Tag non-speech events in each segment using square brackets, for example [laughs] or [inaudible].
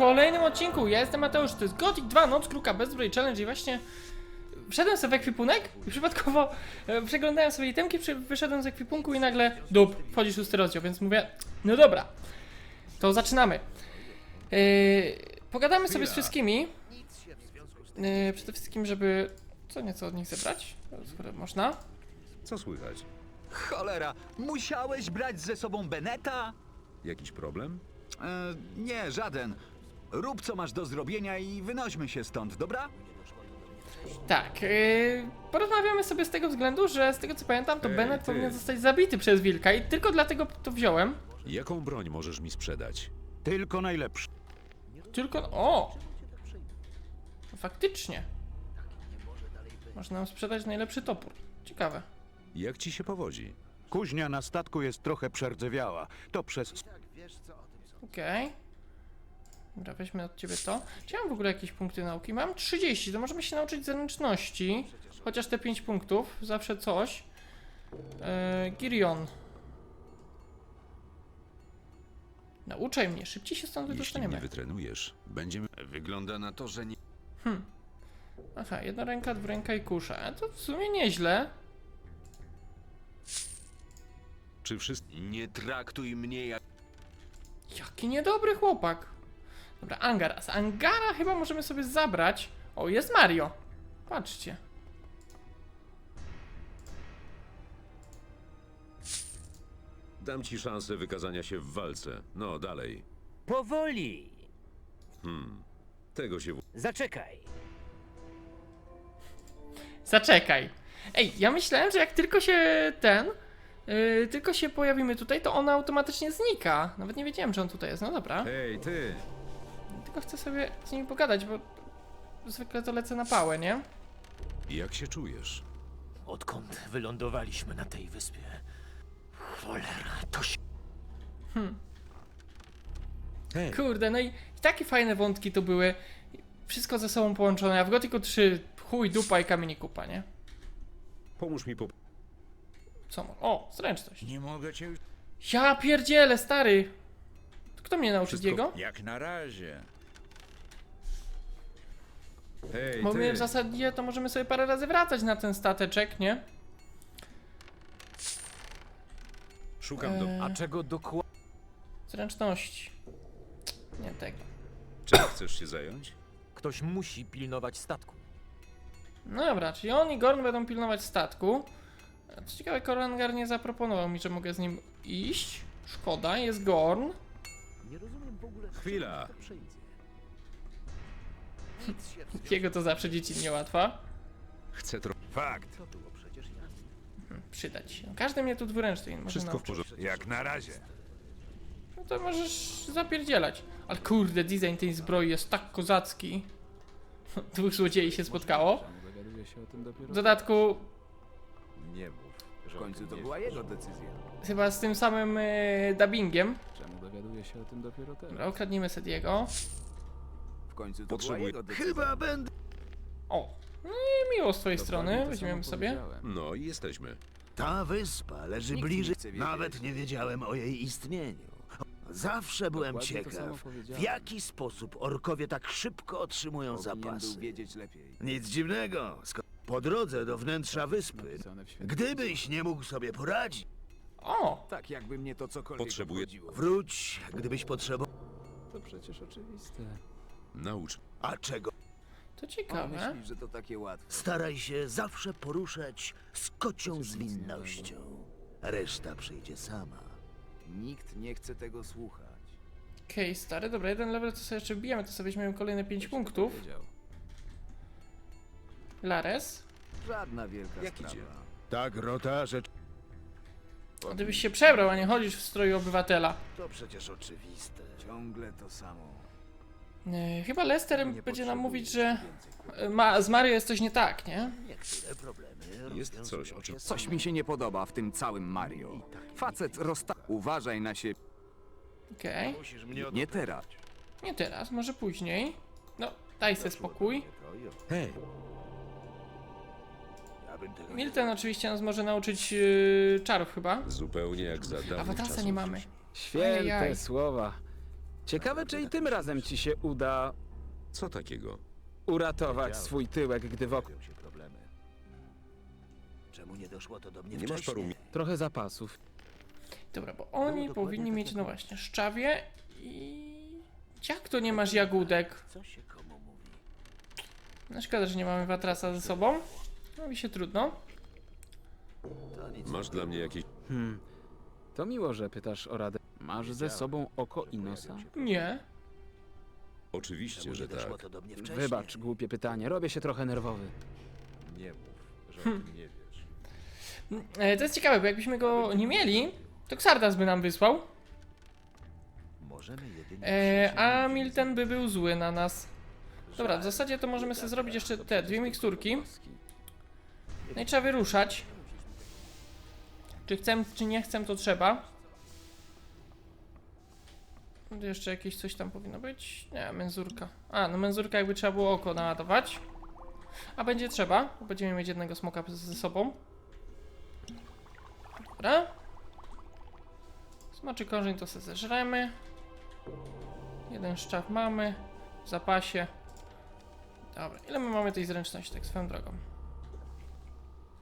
kolejnym odcinku. Ja jestem Mateusz, to jest Gothic 2 Noc Kruka bez zbroi challenge i właśnie wszedłem sobie w ekwipunek i przypadkowo e, przeglądałem sobie itemki, przy, wyszedłem z ekwipunku i nagle dup, wchodzi szósty rozdział, więc mówię, no dobra, to zaczynamy. Yy, pogadamy sobie z wszystkimi. Yy, przede wszystkim, żeby co nieco od nich zebrać, skoro można. Co słychać? Cholera, musiałeś brać ze sobą Beneta? Jakiś problem? E, nie, żaden. Rób co masz do zrobienia i wynośmy się stąd, dobra? Tak, yy, porozmawiamy sobie z tego względu, że z tego co pamiętam, to Ej, Bennett ty. powinien zostać zabity przez wilka i tylko dlatego to wziąłem. Jaką broń możesz mi sprzedać? Tylko najlepszy. Tylko. O! Faktycznie. Można nam sprzedać najlepszy topór. Ciekawe. Jak ci się powodzi? Kuźnia na statku jest trochę przerdzewiała. To przez Okej. Dobra, weźmy od ciebie to. Czy ja mam w ogóle jakieś punkty nauki? Mam 30, to możemy się nauczyć zręczności. Chociaż te 5 punktów, zawsze coś. Eee, Girion. Nauczaj mnie, szybciej się stąd Jeśli wydostaniemy. mnie wytrenujesz, będziemy... Wygląda na to, że nie. Aha, jedna ręka, dwuręka i kusza. E, To w sumie nieźle. Czy wszyscy... Nie traktuj mnie jak. Jaki niedobry chłopak. Dobra, Angar. A z Angara chyba możemy sobie zabrać. O, jest Mario. Patrzcie. Dam ci szansę wykazania się w walce. No, dalej. Powoli. Tego się... w- Zaczekaj. Zaczekaj. Ej, ja myślałem, że jak tylko się ten. Yy, tylko się pojawimy tutaj, to ona automatycznie znika. Nawet nie wiedziałem, że on tutaj jest. No dobra. Hej, ty! Tylko chcę sobie z nim pogadać, bo zwykle to lecę na pałę, nie? Jak się czujesz? Odkąd wylądowaliśmy na tej wyspie? Cholera, to się... Hej! Kurde, no i, i takie fajne wątki to były. Wszystko ze sobą połączone, a w Gotiku 3 chuj, dupa i kamień i kupa, nie? Pomóż mi po... Co? mo- O, zręczność. Nie mogę cię już... Ja pierdzielę, stary! Kto mnie nauczy Wszystko- jego? Jak na razie. Hej, Bo my ty! w zasadzie to możemy sobie parę razy wracać na ten stateczek, nie? Szukam do... Eee, A czego dokładnie? Zręczności. Nie tego. Czym chcesz się zająć? Ktoś musi pilnować statku. No dobra, czyli on i Gorn będą pilnować statku. A Co ciekawe, Korangar nie zaproponował mi, że mogę z nim iść. Szkoda, jest Gorn. Chwila! Jego to zawsze dzieci nie łatwa. Chcę trochę... Fakt. Przydać się. Każdy mnie tu dwuręczny może Wszystko w nauczyć. porządku. Jak na razie. No to możesz zapierdzielać. Ale kurde, design tej zbroi jest tak kozacki. [laughs] Dwóch złodziei się spotkało. W dodatku, Nie mów. W końcu to była jego decyzja. chyba z tym samym e, dubbingiem. Czemu dowiaduje się o tym dopiero teraz? Dobra, ukradnijmy Sediego. Końcu to Potrzebuję- była jego decyzja. Chyba będę... O, no i miło z twojej strony, weźmiemy sobie. No i jesteśmy. Ta wyspa leży Nikt nie bliżej. chce wiedzieć. Nawet nie wiedziałem o jej istnieniu. Zawsze byłem Dokładnie to samo ciekaw, w powiedziałem. jaki sposób orkowie tak szybko otrzymują Powinien był zapasy. wiedzieć lepiej. Nic dziwnego. sko- Po drodze do wnętrza wyspy, Napisane w świecie. gdybyś nie mógł sobie poradzić, O, Tak jakby mnie to cokolwiek Potrzebuję- obchodziło. wróć, gdybyś potrzebował. To przecież oczywiste. Naucz. A czego? to ciekawe. myślisz, że to takie łatwe? Staraj się zawsze poruszać z kocią zwinnością. Reszta przyjdzie sama. Nikt nie chce tego słuchać. Okej, stary, dobra, jeden level to sobie jeszcze wbijemy, to sobie weźmiemy kolejne 5 punktów. Lares. Żadna wielka Jak sprawa. idzie? Tak, Rota, że Gdybyś się przebrał, a nie chodzisz w stroju obywatela. to przecież oczywiste. Ciągle to samo. E, chyba Lester Nie będzie nam mówić, że e, ma, z Mario jest coś nie tak, nie? Jest coś, o czym- Coś mi się nie podoba w tym całym Mario. Facet rozsta... Uważaj na siebie. Okej. Nie teraz. Nie teraz, może później. No, daj sobie spokój. Hej! Milton oczywiście nas może nauczyć yy, czarów chyba. Zupełnie jak za dawnych Awatasa czasów. nie mamy. Święte Ajajaj. słowa. Ciekawe, czy i tym razem ci się uda Co takiego? uratować swój tyłek, gdy wokół. się problemy. Czemu nie doszło to do mnie Nie masz wcześniej? paru mi... Trochę zapasów. Dobra, bo oni dokładnie powinni tak, mieć, jak no właśnie, szczawie i... Jak to nie masz jagódek? Co się komu mówi? No szkoda, że nie mamy Watrasa ze sobą. No mi się trudno. To nic Masz dla mnie jakieś... Hmm. To miło, że pytasz o radę. Masz ze sobą oko i nosa? Nie. Oczywiście, że tak. to do mnie wcześniej? Wybacz, głupie pytanie. Robię się trochę nerwowy. Nie mów, że o tym nie wiesz. E, To jest ciekawe, bo jakbyśmy go nie mieli, to Xardas by nam wysłał, Możemy jedynie e, a Milton by był zły na nas. Dobra, w zasadzie to możemy sobie zrobić jeszcze te dwie miksturki. No i trzeba wyruszać. Czy chcę, czy nie chcę, to trzeba. Jeszcze jakieś coś tam powinno być. Nie, menzurka. A, no menzurka jakby trzeba było oko naładować. A będzie trzeba, bo będziemy mieć jednego smoka ze sobą. Dobra. Smoczy korzeń to sobie zeżremy. Jeden szczaw mamy w zapasie. Dobra, ile my mamy tej zręczności, tak swoją drogą?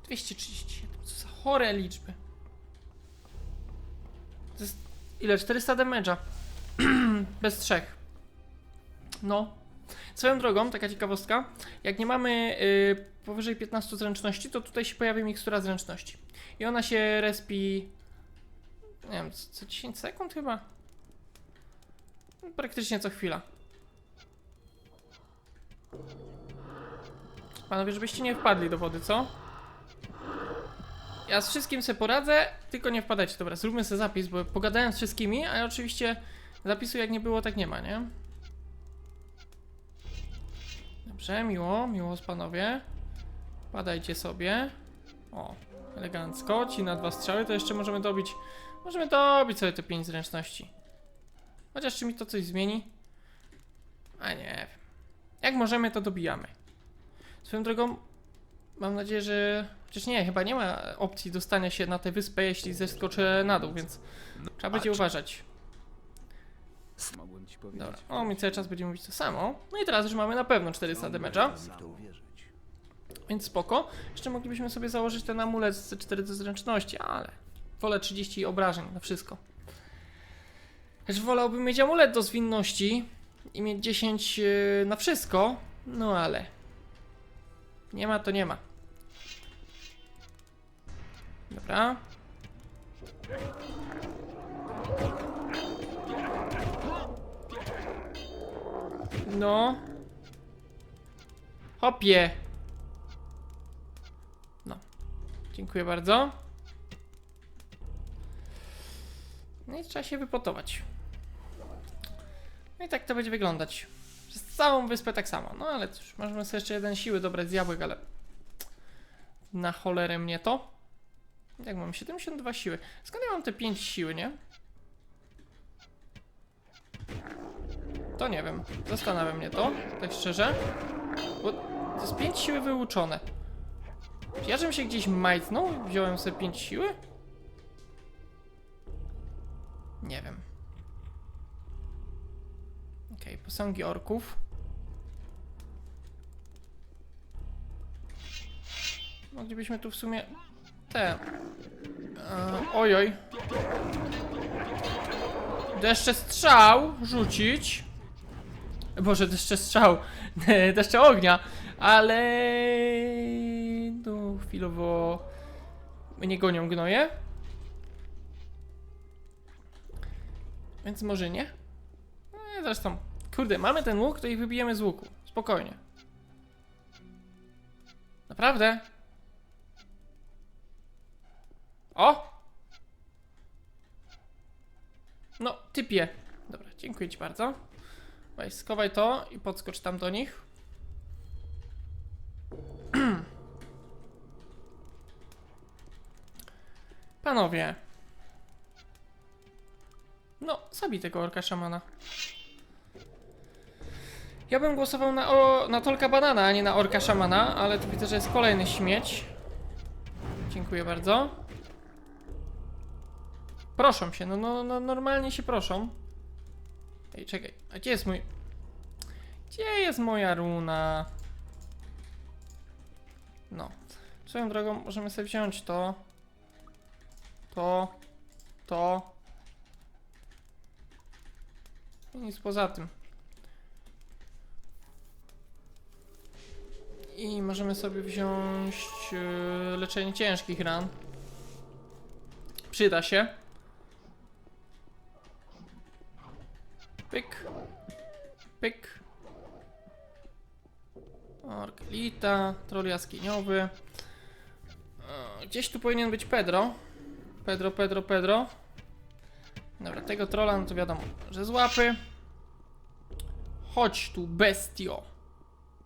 237, co za chore liczby. To jest ile? 400 damage'a. [clears throat] Bez trzech. No. Swoją drogą, taka ciekawostka, jak nie mamy y, powyżej 15 zręczności, to tutaj się pojawi mikstura zręczności. I ona się respi, nie wiem, co, co 10 sekund chyba? Praktycznie co chwila. Panowie, żebyście nie wpadli do wody, co? Ja z wszystkim sobie poradzę, tylko nie wpadajcie. Dobra, zróbmy sobie zapis, bo pogadałem z wszystkimi, a oczywiście zapisu jak nie było, tak nie ma, nie? Dobrze, miło, miło z panowie. Padajcie sobie. O, elegancko. Ci na dwa strzały to jeszcze możemy dobić. Możemy dobić sobie te pięć zręczności. Chociaż czy mi to coś zmieni? A nie wiem. Jak możemy, to dobijamy. Swoją drogą, mam nadzieję, że. Chociaż nie, chyba nie ma opcji dostania się na tę wyspę, jeśli zeskoczę na dół, więc trzeba będzie uważać. Mogłem ci powiedzieć. Dobra, o, mi cały czas będzie mówić to samo. No i teraz już mamy na pewno 400 damage'a, w to uwierzyć. więc spoko. Jeszcze moglibyśmy sobie założyć ten amulet z 4 do zręczności, ale wolę 30 obrażeń na wszystko. Też wolałbym mieć amulet do zwinności i mieć 10 yy, na wszystko, no ale nie ma to nie ma. Dobra. No. Hopie. No. Dziękuję bardzo. No i trzeba się wypotować. No i tak to będzie wyglądać. Przez całą wyspę tak samo. No ale cóż, możemy sobie jeszcze jeden siły dobrać z jabłek, ale... Na cholerę mnie to. Jak mam 72 siły. Skąd ja mam te 5 siły, nie? To nie wiem. Zastanawia mnie to, tak szczerze. Bo to jest 5 siły wyuczone. Czy ja żebym się gdzieś majtnął i wziąłem sobie 5 siły? Nie wiem. Okej, posągi orków. Moglibyśmy tu w sumie te... E, ojoj. Deszcze strzał rzucić. Boże, deszcze strzał. [laughs] Deszcze ognia. Ale... No, chwilowo... Mnie gonią gnoje. Więc może nie? Nie, zresztą, kurde, mamy ten łuk, to ich wybijemy z łuku. Spokojnie. Naprawdę? O! No, typie. Dobra, dziękuję ci bardzo. Weź, skowaj to i podskocz tam do nich. [clears throat] Panowie. No, zabij tego orka szamana. Ja bym głosował na, o, na Tolka Banana, a nie na orka szamana, ale tu widzę, że jest kolejny śmieć. Dziękuję bardzo. Proszą się, no, no, no normalnie się proszą. Ej, czekaj, a gdzie jest mój... Gdzie jest moja runa? No. Swoją drogą możemy sobie wziąć to. To. To. I nic poza tym. I możemy sobie wziąć e, leczenie ciężkich ran. Przyda się. Orklita, troll jaskiniowy. E, Gdzieś tu powinien być Pedro. Pedro, Pedro, Pedro. Dobra, tego trolla, no to wiadomo, że z łapy. Chodź tu, bestio.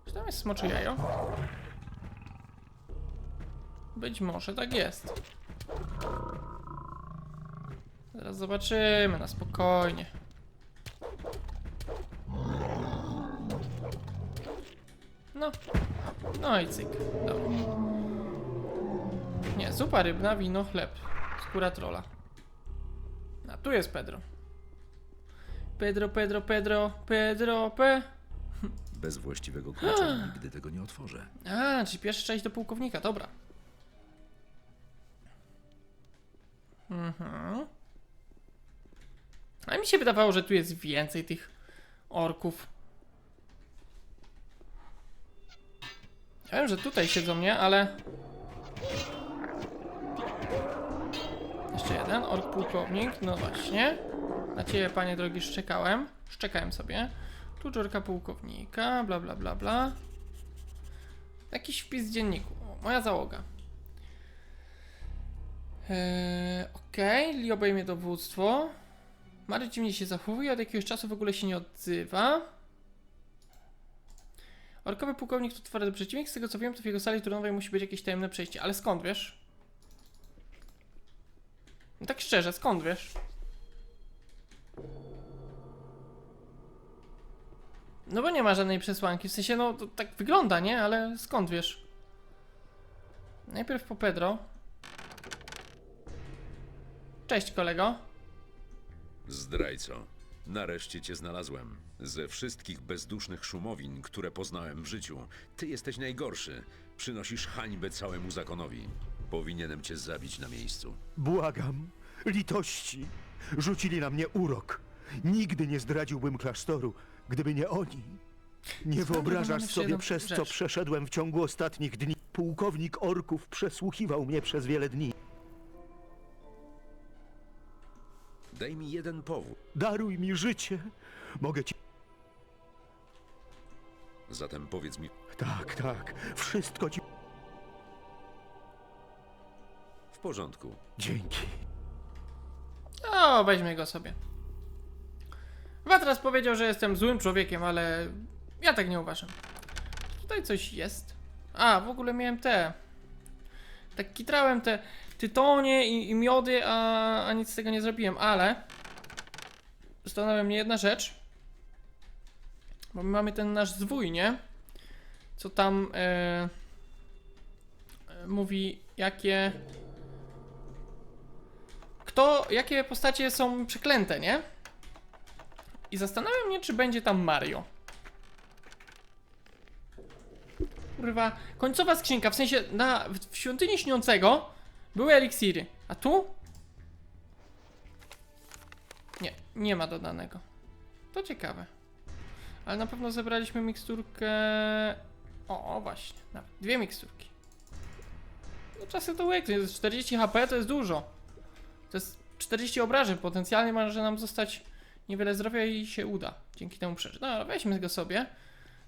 Czy tam jest smocze jajo? Być może tak jest. Zaraz zobaczymy, na spokojnie. No. No i cyk. Dobra. Nie, zupa rybna, wino, chleb. Skóra trola. A tu jest Pedro. Pedro, Pedro, Pedro, Pedro, P. Bez właściwego klucza [gasps] nigdy tego nie otworzę. A, czyli pierwsza część do pułkownika, dobra. Mhm. A mi się wydawało, że tu jest więcej tych orków. Ja wiem, że tutaj siedzą mnie, ale... Jeszcze jeden, ork pułkownik, no właśnie. Na ciebie, panie drogi, szczekałem. Szczekałem sobie. Dziurka pułkownika, bla bla bla bla. Jakiś wpis w dzienniku. O, moja załoga. Eee, Okej, okay. Lee obejmie dowództwo. Mary dziwnie się zachowuje, od jakiegoś czasu w ogóle się nie odzywa. Orkowy pułkownik to twardy przeciwnik, z tego co wiem, to w jego sali turnowej musi być jakieś tajemne przejście. Ale skąd wiesz? No tak szczerze, skąd wiesz? No bo nie ma żadnej przesłanki, w sensie no to tak wygląda, nie? Ale skąd wiesz? Najpierw po Pedro. Cześć kolego. Zdrajco. Nareszcie cię znalazłem. Ze wszystkich bezdusznych szumowin, które poznałem w życiu, ty jesteś najgorszy. Przynosisz hańbę całemu zakonowi. Powinienem cię zabić na miejscu. Błagam, litości. Rzucili na mnie urok. Nigdy nie zdradziłbym klasztoru, gdyby nie oni. Nie wyobrażasz sobie, przez co rzecz. przeszedłem w ciągu ostatnich dni. Pułkownik orków przesłuchiwał mnie przez wiele dni. Daj mi jeden powód. Daruj mi życie. Mogę ci. Zatem powiedz mi Tak, tak. Wszystko ci. w porządku. Dzięki. O, weźmie go sobie. Watras powiedział, że jestem złym człowiekiem, ale ja tak nie uważam. Tutaj coś jest. A, w ogóle miałem te. Tak kitrałem te tytonie i, i miody, a, a nic z tego nie zrobiłem, ale zastanawia mnie jedna rzecz. Bo my mamy ten nasz zwój, nie? Co tam e, e, mówi, jakie kto, jakie postacie są przeklęte, nie? I zastanawiam mnie, czy będzie tam Mario. Kurwa, końcowa skrzynka, w sensie na, w, w świątyni śniącego były eliksiry, a tu? Nie, nie ma dodanego. To ciekawe. Ale na pewno zebraliśmy miksturkę... O, o właśnie, nawet dwie miksturki. No czasem to łyknie, 40 HP to jest dużo. To jest 40 obrażeń, potencjalnie może nam zostać niewiele zdrowia i się uda. Dzięki temu przeżyć. No ale weźmy go sobie.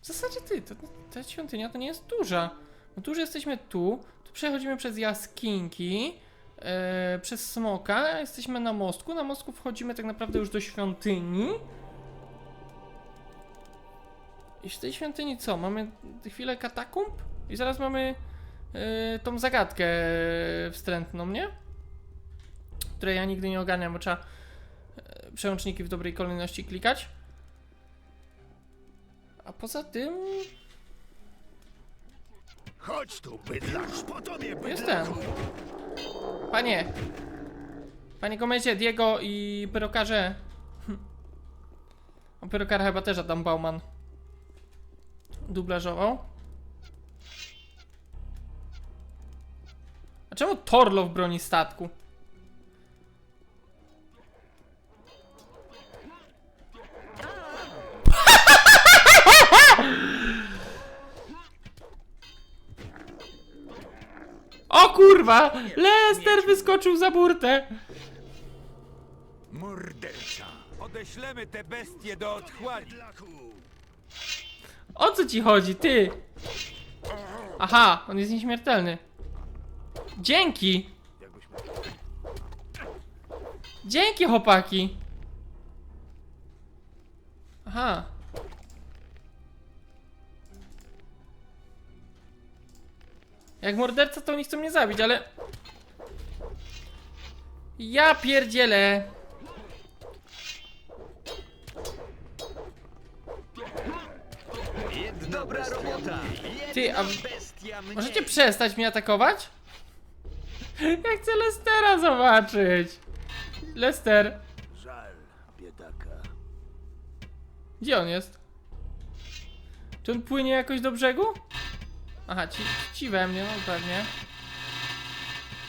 W zasadzie ty, to, ta świątynia to nie jest duża. No tu już jesteśmy tu, tu przechodzimy przez jaskinki, e, przez smoka, jesteśmy na mostku, na mostku wchodzimy tak naprawdę już do świątyni. I w tej świątyni co? Mamy chwilę katakumb i zaraz mamy e, tą zagadkę wstrętną, nie? której ja nigdy nie ogarniam, bo trzeba e, przełączniki w dobrej kolejności klikać. A poza tym Chodź tu, bydlarz, po tobie, jest ten. Panie. Panie Gomecie, Diego i Pyrokarze. Operokara chyba też Adam Bauman dublażował. A czemu Torlow broni statku? O kurwa! Lester wyskoczył za burtę! Morderca! Odeślemy te bestie do otchłani! O co ci chodzi, ty? Aha, on jest nieśmiertelny. Dzięki! Dzięki, chłopaki! Aha. Jak morderca to oni chcą mnie zabić, ale... Ja pierdzielę! Ty, a... Możecie przestać mnie atakować? Ja chcę Lestera zobaczyć! Lester, Żal, biedaka. gdzie on jest? Czy on płynie jakoś do brzegu? Aha, ci, ci we mnie, no pewnie.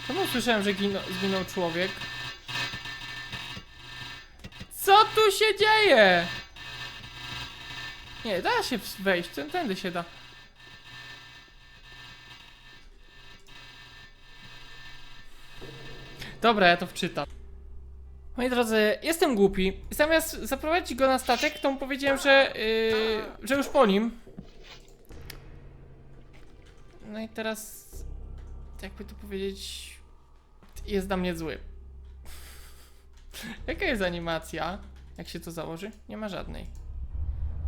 Czemu słyszałem, że gino, zginął człowiek? Co tu się dzieje? Nie, da się wejść, ten- tędy się da. Dobra, ja to wczytam. Moi drodzy, jestem głupi. Zamiast zaprowadzić go na statek, to mu powiedziałem, że, yy, że już po nim. No i teraz, jakby to powiedzieć, jest dla mnie zły. [laughs] Jaka jest animacja? Jak się to założy? Nie ma żadnej.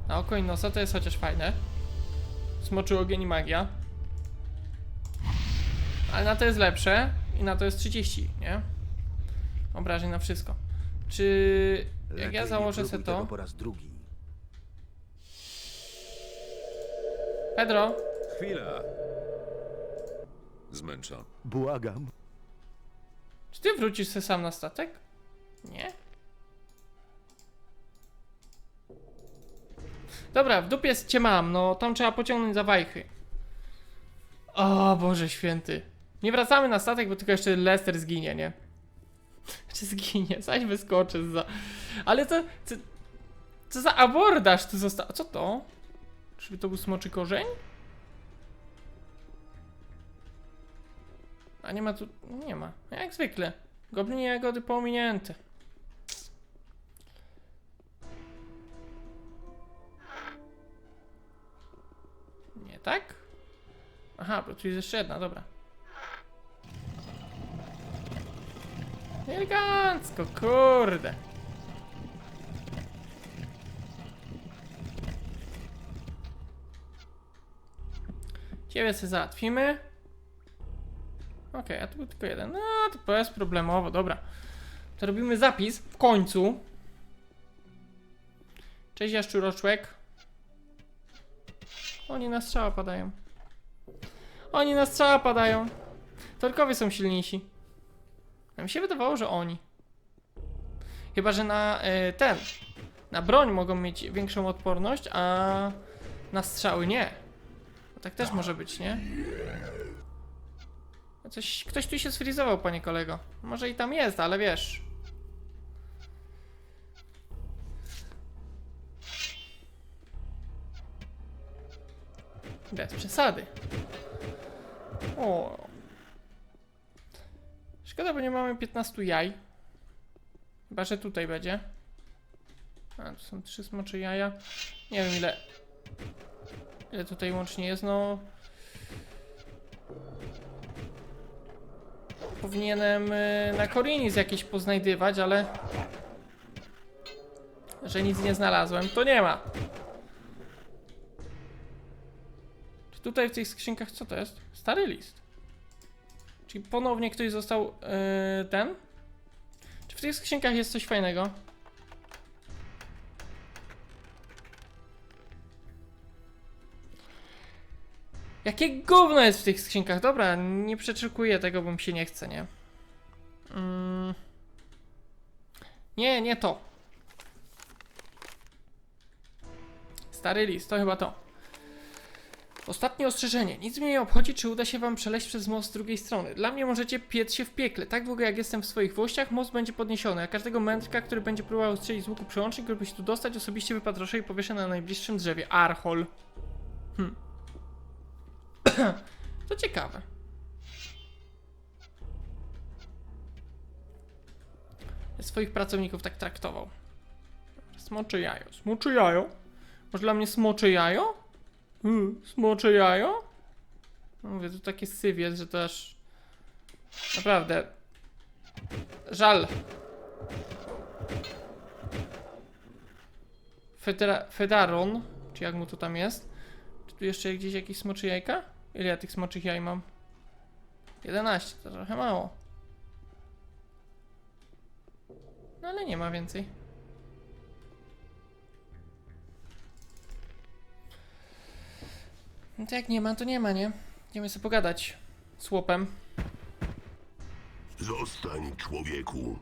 Na oko i nosa to jest chociaż fajne. Smoczy ogień i magia. Ale na to jest lepsze i na to jest 30, nie? Obrażeń na wszystko. Czy jak Lepiej ja założę tego to... po raz drugi. Pedro, Chwila. Zmęczony. Błagam. czy ty wrócisz se sam na statek? Nie? Dobra, w dupie cię mam, no tam trzeba pociągnąć za wajchy. O Boże święty. Nie wracamy na statek, bo tylko jeszcze Lester zginie, nie? Czy zginie? Zaś wyskoczy za... Ale to... Co, co za abordaż tu został? Co to? Czyby to był smoczy korzeń? A nie ma tu... Nie ma. Jak zwykle. Goblinie jagody pominięte. Nie tak? Aha, bo tu jest jeszcze jedna, dobra. Elegancko, kurde. Ciebie sobie załatwimy. Okej, a tu był tylko jeden. No, to bezproblemowo, dobra. To robimy zapis w końcu. Cześć jaszczuroczłek. Oni na strzała padają. Oni na strzała padają. Torkowie są silniejsi. A mi się wydawało, że oni. Chyba, że na y, ten. Na broń mogą mieć większą odporność, a na strzały nie. No tak też może być, nie? Coś, ktoś tu się sfrizował, panie kolego. Może i tam jest, ale wiesz. Bez przesady. O. Szkoda, bo nie mamy 15 jaj. Chyba, że tutaj będzie. A, tu są trzy smocze jaja. Nie wiem ile. Ile tutaj łącznie jest, no. Powinienem y, na Korinis jakieś poznajdywać, ale... Że nic nie znalazłem, to nie ma. Czy tutaj w tych skrzynkach co to jest? Stary list. Czyli ponownie ktoś został yy, ten? Czy w tych skrzynkach jest coś fajnego? Jakie gówno jest w tych skrzynkach? Dobra, nie przeczukuję tego, bo mi się nie chce, nie? Mm. Nie, nie to. Stary list, to chyba to. Ostatnie ostrzeżenie. Nic mnie nie obchodzi, czy uda się wam przeleźć przez most z drugiej strony. Dla mnie możecie piec się w piekle. Tak długo jak jestem w swoich włościach, most będzie podniesiony, a każdego mędrka, który będzie próbował strzelić z łuku przełącznik, żeby się tu dostać, osobiście wypatroszę i powieszę na najbliższym drzewie. Archol. Hm. [clears throat] to ciekawe. Swoich pracowników tak traktował. Smocze jajo. Smocze jajo? Może dla mnie smocze jajo? Hmm, smocze jajo? No Mówię, to takie syf że to aż... Naprawdę. Żal. Federa Fedaron, czy jak mu to tam jest? Czy tu jeszcze gdzieś jakieś smocze jajka? Ile ja tych smoczych jaj mam? 11, to trochę mało. No ale nie ma więcej. No to jak nie ma, to nie ma, nie? Idziemy sobie pogadać z łopem. Zostań, człowieku.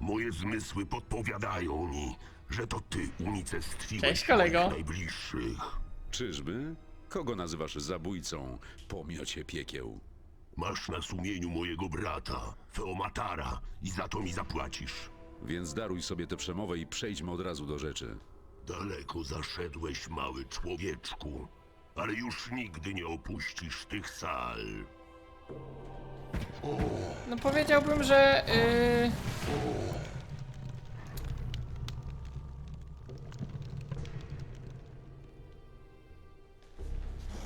Moje zmysły podpowiadają mi, że to ty unicestwiłeś Cześć, kolego. moich najbliższych. Czyżby? Kogo nazywasz zabójcą, pomiocie piekieł? Masz na sumieniu mojego brata, Feomatara, i za to mi zapłacisz. Więc daruj sobie tę przemowę i przejdźmy od razu do rzeczy. Daleko zaszedłeś, mały człowieczku, ale już nigdy nie opuścisz tych sal. No powiedziałbym, że... Yy...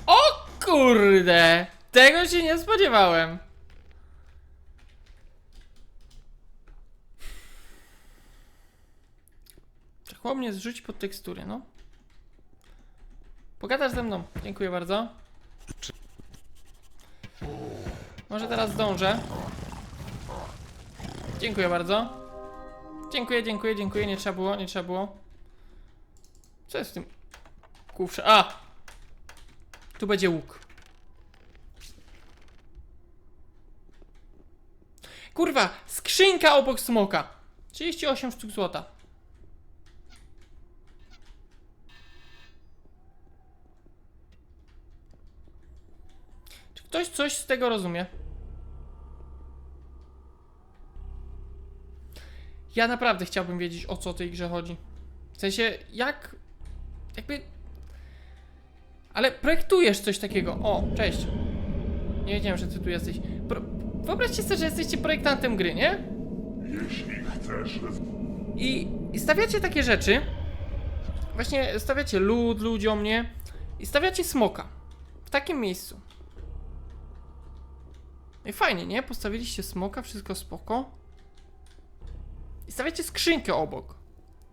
O kurde! Tego się nie spodziewałem. Chłop mnie zrzuci pod tekstury, no. Pogadasz ze mną. Dziękuję bardzo. Może teraz zdążę. Dziękuję bardzo. Dziękuję, dziękuję, dziękuję. Nie trzeba było, nie trzeba było. Co jest w tym kufrze? A! Tu będzie łuk. Kurwa, skrzynka obok smoka. 38 sztuk złota. Czy ktoś coś z tego rozumie? Ja naprawdę chciałbym wiedzieć o co tej grze chodzi. W sensie, jak. Jakby. Ale projektujesz coś takiego. O, cześć. Nie wiedziałem, że ty tu jesteś. Pro... Wyobraźcie sobie, że jesteście projektantem gry, nie? I, I stawiacie takie rzeczy. Właśnie stawiacie lód ludziom, nie? I stawiacie smoka. W takim miejscu. I fajnie, nie? Postawiliście smoka, wszystko spoko. I stawiacie skrzynkę obok.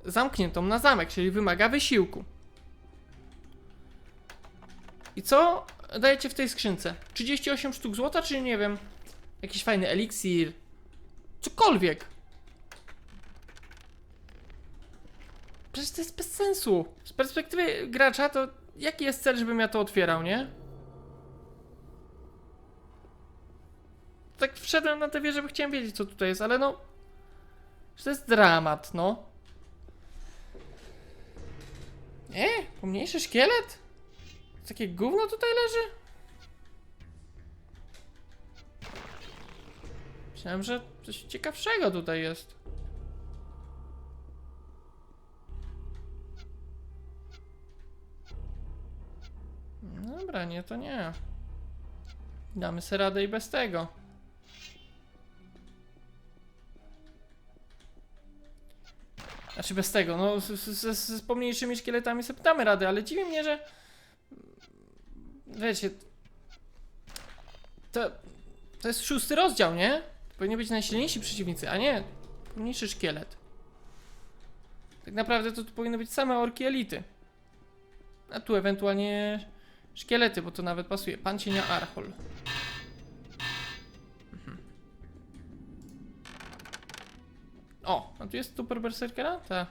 Zamkniętą na zamek, czyli wymaga wysiłku. I co dajecie w tej skrzynce? 38 sztuk złota, czy nie wiem, jakiś fajny eliksir? Cokolwiek. Przecież to jest bez sensu. Z perspektywy gracza to jaki jest cel, żebym ja to otwierał, nie? Tak wszedłem na tę wieżę, bo chciałem wiedzieć, co tutaj jest, ale no... To jest dramat, no. Nie? Pomniejszy szkielet? Takie gówno tutaj leży? Myślałem, że coś ciekawszego tutaj jest. Dobra, nie, to nie. Damy sobie radę i bez tego. Znaczy bez tego, no z, z, z, pomniejszymi szkieletami sobie damy radę, ale dziwi mnie, że... Wiecie... To, to jest szósty rozdział, nie? Powinni być najsilniejsi przeciwnicy, a nie pomniejszy szkielet. Tak naprawdę to tu powinny być same orki elity. A tu ewentualnie szkielety, bo to nawet pasuje. Pan cienia Archol. O, a tu jest super berserkera? Ta.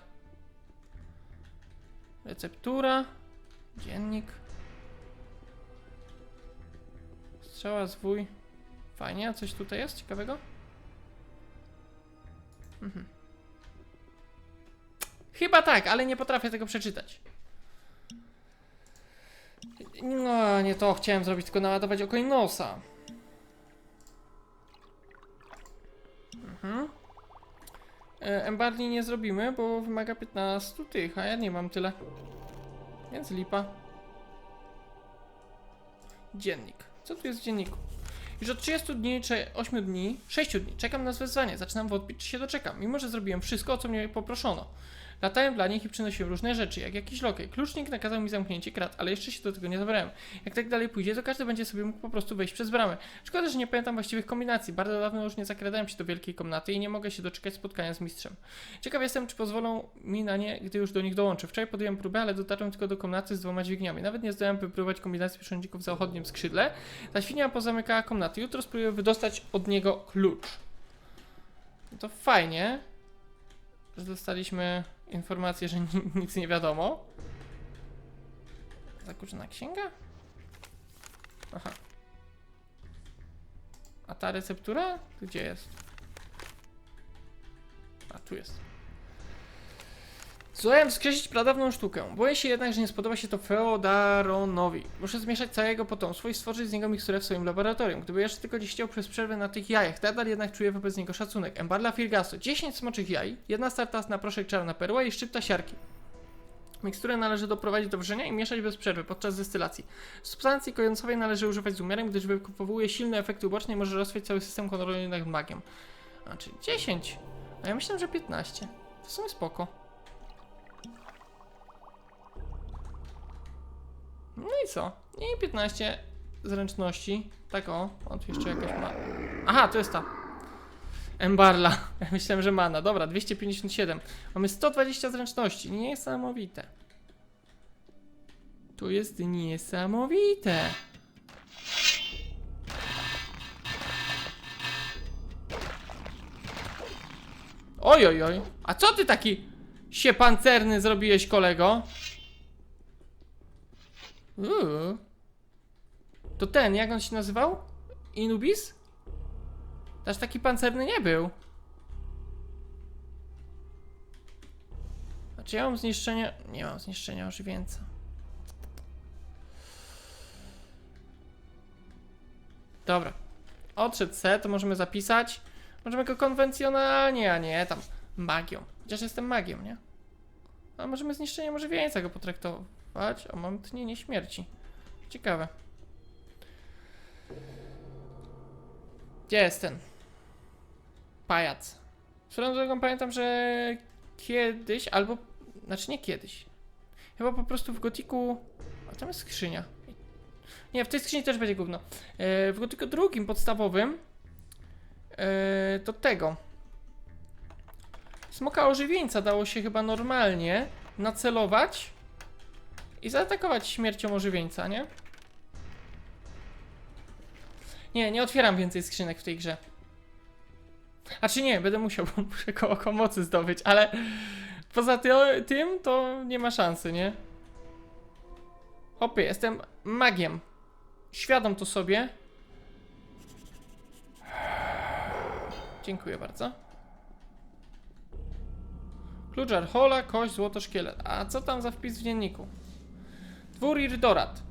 Receptura. Dziennik. Strzała, zwój. Fajnie, a coś tutaj jest ciekawego? Mhm. Chyba tak, ale nie potrafię tego przeczytać. No, nie to chciałem zrobić, tylko naładować oko i nosa. Mhm. E, Embarli nie zrobimy, bo wymaga 15 tych, a ja nie mam tyle. Więc lipa. Dziennik. Co tu jest w dzienniku? Już od 30 dni, czy 8 dni, 6 dni czekam na wezwanie. Zaczynam wątpić, czy się doczekam, mimo że zrobiłem wszystko, o co mnie poproszono. Latałem dla nich i przynosiłem różne rzeczy, jak jakiś lokej. Klucznik nakazał mi zamknięcie krat, ale jeszcze się do tego nie zabrałem. Jak tak dalej pójdzie, to każdy będzie sobie mógł po prostu wejść przez bramę. Szkoda, że nie pamiętam właściwych kombinacji. Bardzo dawno już nie zakradałem się do wielkiej komnaty i nie mogę się doczekać spotkania z mistrzem. Ciekaw jestem, czy pozwolą mi na nie, gdy już do nich dołączę. Wczoraj podjąłem próbę, ale dotarłem tylko do komnaty z dwoma dźwigniami. Nawet nie zdołałem wypróbować kombinacji przeciwników w zachodnim skrzydle. Ta świnia pozamykała komnaty. Jutro spróbuję wydostać od niego klucz. No to fajnie, że dostaliśmy informację, że [laughs] ni- nic nie wiadomo. Zakurzona księga? Aha. A ta receptura? Gdzie jest? A tu jest. Zdołałem skreślić pradawną sztukę. Boję się jednak, że nie spodoba się to Feodaronowi. Muszę zmieszać całego potomstwo i stworzyć z niego miksturę w swoim laboratorium. Gdyby jeszcze tylko dziś chciał przez przerwę na tych jajach, nadal jednak czuję wobec niego szacunek. Embarla Firgaso. 10 smoczych jaj, jedna starta na proszek czarna perła i szczypta siarki. Miksturę należy doprowadzić do wrzenia i mieszać bez przerwy podczas destylacji. Substancji kojącowej należy używać z umiarem, gdyż wywołuje silne efekty uboczne i może rozwiać cały system kontrolny nad magiem. Czyli 10. A ja myślałem, że 15. To w sumie spoko. No i co? I 15 zręczności. Tak o, on tu jeszcze jakaś ma. Aha, to jest ta. Embarla. [laughs] Ja myślałem, że mana. Dobra, 257. Mamy 120 zręczności. Niesamowite. Tu jest niesamowite. Oj, oj, oj. A co ty taki się pancerny zrobiłeś, kolego? Uuu. To ten, jak on się nazywał? Inubis? Aż taki pancerny nie był. A czy ja mam zniszczenia? Nie mam zniszczenia ożywieńca. Dobra. Odszedł se, to możemy zapisać. Możemy go konwencjonalnie, a nie tam magią. Chociaż jestem magiem, nie? A możemy zniszczenie ożywieńca go potraktować. O, mam tnienie śmierci. Ciekawe. Gdzie jest ten? Pajac. Swoją drogą pamiętam, że kiedyś, albo... Znaczy nie kiedyś. Chyba po prostu w gotiku... A tam jest skrzynia. Nie, w tej skrzyni też będzie gówno. E, w gotiku drugim, podstawowym e, to tego. Smoka ożywieńca dało się chyba normalnie nacelować i zaatakować śmiercią ożywieńca, nie? Nie, nie otwieram więcej skrzynek w tej grze. A czy nie, będę musiał, [laughs] bo muszę koło pomocy zdobyć, ale poza ty- tym to nie ma szansy, nie? Hopie, jestem magiem. Świadom to sobie. Dziękuję bardzo. Klucz Archola, kość, złoto, szkielet. A co tam za wpis w dzienniku? Dwór Irdorat.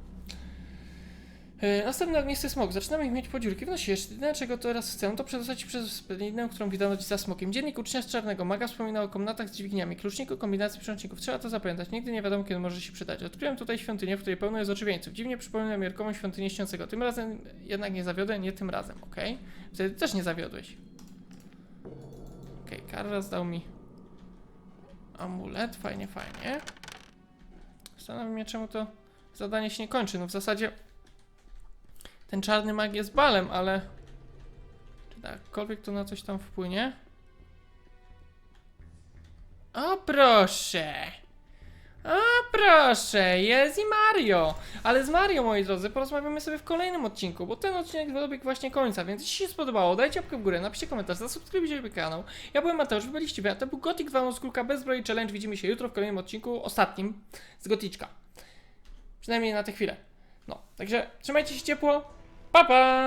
Yy, następny ognisty smok. Zaczynamy ich mieć podziurki w nosie. Jedyne czego teraz chcę, to przedostać przez spedlinę, którą widano dziś za smokiem. Dziennik ucznia z czarnego maga wspomina o komnatach z dźwigniami, kluczniku, kombinacji przyczynków. Trzeba to zapamiętać. Nigdy nie wiadomo, kiedy może się przydać. Odkryłem tutaj świątynię, w której pełno jest oczywieńców. Dziwnie przypomina mi Jarkomą świątynię śniącego. Tym razem jednak nie zawiodę, nie tym razem, ok? Wtedy też nie zawiodłeś. Okej, okay, dał mi amulet, fajnie, fajnie. Zastanawiam mnie, czemu to zadanie się nie kończy. No w zasadzie ten czarny mag jest balem, ale czy jakkolwiek to na coś tam wpłynie? O proszę! O proszę, jest i Mario! Ale z Mario, moi drodzy, porozmawiamy sobie w kolejnym odcinku, bo ten odcinek dobiegł właśnie końca, więc jeśli się spodobało, dajcie łapkę w górę, napiszcie komentarz, zasubskrybujcie kanał. Ja byłem Mateusz, byliście wy, a to był Gothic 2 skórka bez zbroi challenge. Widzimy się jutro w kolejnym odcinku, ostatnim z Goticzka. Przynajmniej na tę chwilę. No, także trzymajcie się ciepło. Pa pa!